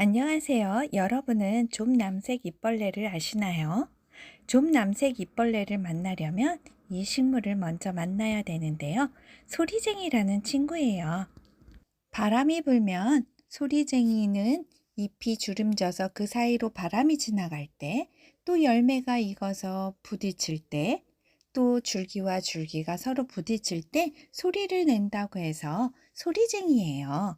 안녕하세요. 여러분은 좀남색 입벌레를 아시나요? 좀남색 입벌레를 만나려면 이 식물을 먼저 만나야 되는데요. 소리쟁이라는 친구예요. 바람이 불면 소리쟁이는 잎이 주름져서 그 사이로 바람이 지나갈 때, 또 열매가 익어서 부딪힐 때, 또 줄기와 줄기가 서로 부딪힐 때 소리를 낸다고 해서 소리쟁이예요.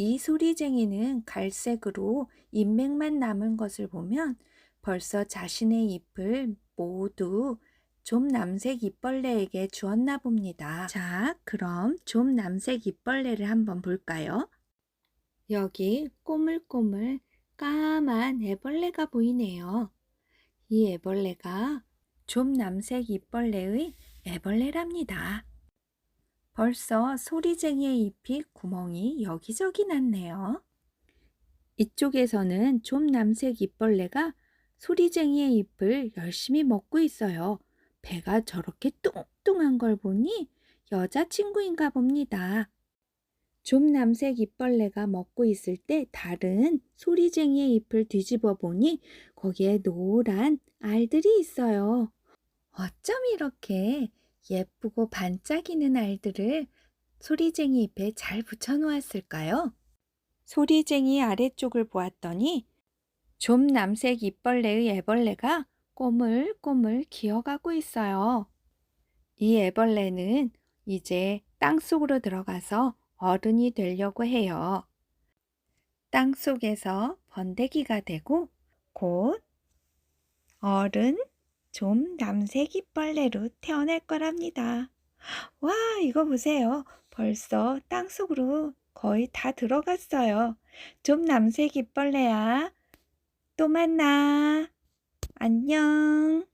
이 소리쟁이는 갈색으로 잎맥만 남은 것을 보면 벌써 자신의 잎을 모두 좀 남색 잎벌레에게 주었나 봅니다. 자, 그럼 좀 남색 잎벌레를 한번 볼까요? 여기 꼬물꼬물 까만 애벌레가 보이네요. 이 애벌레가 좀 남색 잎벌레의 애벌레랍니다. 벌써 소리쟁이의 잎이 구멍이 여기저기 났네요. 이쪽에서는 좀 남색 잎벌레가 소리쟁이의 잎을 열심히 먹고 있어요. 배가 저렇게 뚱뚱한 걸 보니 여자친구인가 봅니다. 좀 남색 잎벌레가 먹고 있을 때 다른 소리쟁이의 잎을 뒤집어 보니 거기에 노란 알들이 있어요. 어쩜 이렇게 예쁘고 반짝이는 알들을 소리쟁이 잎에 잘 붙여 놓았을까요? 소리쟁이 아래쪽을 보았더니 좀 남색 잎벌레의 애벌레가 꼬물꼬물 기어가고 있어요. 이 애벌레는 이제 땅속으로 들어가서 어른이 되려고 해요. 땅속에서 번데기가 되고 곧 어른 좀 남색 잎벌레로 태어날 거랍니다. 와, 이거 보세요. 벌써 땅속으로 거의 다 들어갔어요. 좀 남색 잎벌레야. 또 만나. 안녕.